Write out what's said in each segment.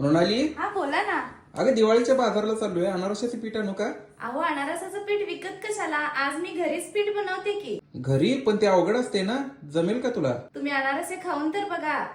मृणाली? हा बोला ना. अगं दिवाळीच्या बाजारला चाललोय. अनारशाचे पीठ आणू का? अहो अनारसाचं पीठ विकत कशाला? आज मी घरीच पीठ बनवते की. घरी? पण ते अवघड असते ना. जमेल का तुला? तुम्ही अनारसे खाऊन तर बघा.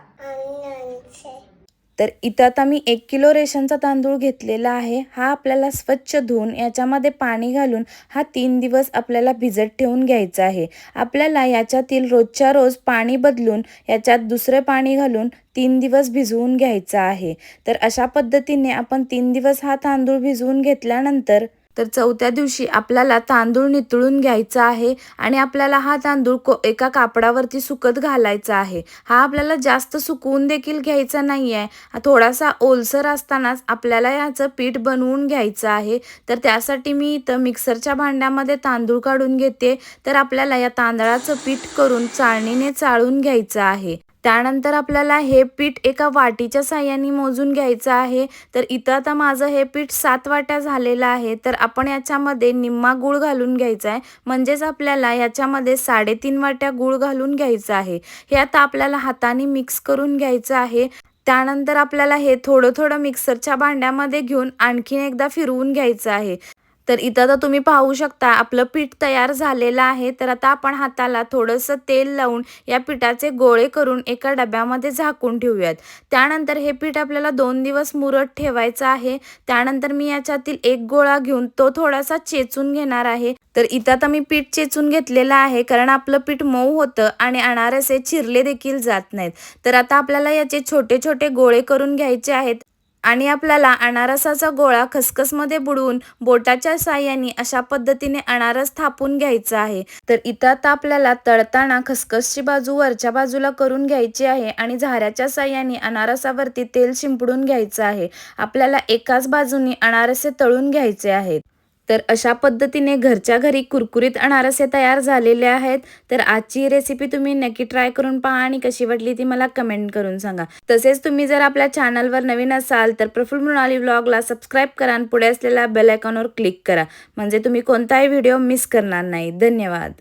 तर इथं आता मी एक किलो रेशनचा तांदूळ घेतलेला आहे. हा आपल्याला स्वच्छ धुवून याच्यामध्ये पाणी घालून हा तीन दिवस आपल्याला भिजत ठेवून घ्यायचा आहे. आपल्याला याच्यातील रोजच्या रोज पाणी बदलून याच्यात दुसरे पाणी घालून तीन दिवस भिजवून घ्यायचा आहे. तर अशा पद्धतीने आपण तीन दिवस हा तांदूळ भिजवून घेतल्यानंतर तर चौथ्या दिवशी आपल्याला तांदूळ नितळून घ्यायचा आहे आणि आपल्याला हा तांदूळ को एका कापडावरती सुकत घालायचा आहे. हा आपल्याला जास्त सुकवून देखील घ्यायचा नाही आहे थोडासा ओलसर असतानाच आपल्याला याचं पीठ बनवून घ्यायचं आहे. तर त्यासाठी मी इथं मिक्सरच्या भांड्यामध्ये तांदूळ काढून घेते. तर आपल्याला या तांदळाचं पीठ करून चाळणीने चाळून घ्यायचं आहे. त्यानंतर आपल्याला हे पीठ एका वाटीच्या साह्याने मोजून घ्यायचं आहे. तर इथं आता माझं हे पीठ सात वाट्या झालेलं आहे. तर आपण याच्यामध्ये निम्मा गूळ घालून घ्यायचा आहे. म्हणजेच आपल्याला याच्यामध्ये साडेतीन वाट्या गूळ घालून घ्यायचं आहे. हे आता आपल्याला हाताने मिक्स करून घ्यायचं आहे. त्यानंतर आपल्याला हे थोडं थोडं मिक्सरच्या भांड्यामध्ये घेऊन आणखीन एकदा फिरवून घ्यायचं आहे. तर इथं तर तुम्ही पाहू शकता आपलं पीठ तयार झालेलं आहे. तर आता आपण हाताला थोडंसं तेल लावून या पिठाचे गोळे करून एका डब्यामध्ये झाकून ठेवूयात. त्यानंतर हे पीठ आपल्याला दोन दिवस मुरत ठेवायचं आहे. त्यानंतर मी याच्यातील एक गोळा घेऊन तो थोडासा चेचून घेणार आहे. तर इथं आता मी पीठ चेचून घेतलेलं आहे कारण आपलं पीठ मऊ होतं आणि अनारसे चिरले देखील जात नाहीत. तर आता आपल्याला याचे छोटे छोटे गोळे करून घ्यायचे आहेत. आणि आपल्याला अनारसाचा गोळा खसखसमध्ये बुडवून बोटाच्या साह्याने अशा पद्धतीने अनारस थापून घ्यायचा आहे. तर इथं आता आपल्याला तळताना खसखसची बाजू वरच्या बाजूला करून घ्यायची आहे आणि झाऱ्याच्या साह्याने अनारसावरती तेल शिंपडून घ्यायचं आहे. आपल्याला एकाच बाजूनी अनारसे तळून घ्यायचे आहेत. तर अशा पद्धतीने घरच्या घरी कुरकुरीत अनारसे तयार झालेले आहेत. तर आजची रेसिपी तुम्ही नक्की ट्राय करून पहा आणि कशी वाटली ती मला कमेंट करून सांगा. तसेच तुम्ही जर आपल्या चॅनलवर नवीन असाल तर प्रफुल्ल मृणाली व्लॉगला सबस्क्राईब करा आणि पुढे असलेल्या बेल आयकॉनवर क्लिक करा. म्हणजे तुम्ही कोणताही व्हिडिओ मिस करणार नाही. धन्यवाद.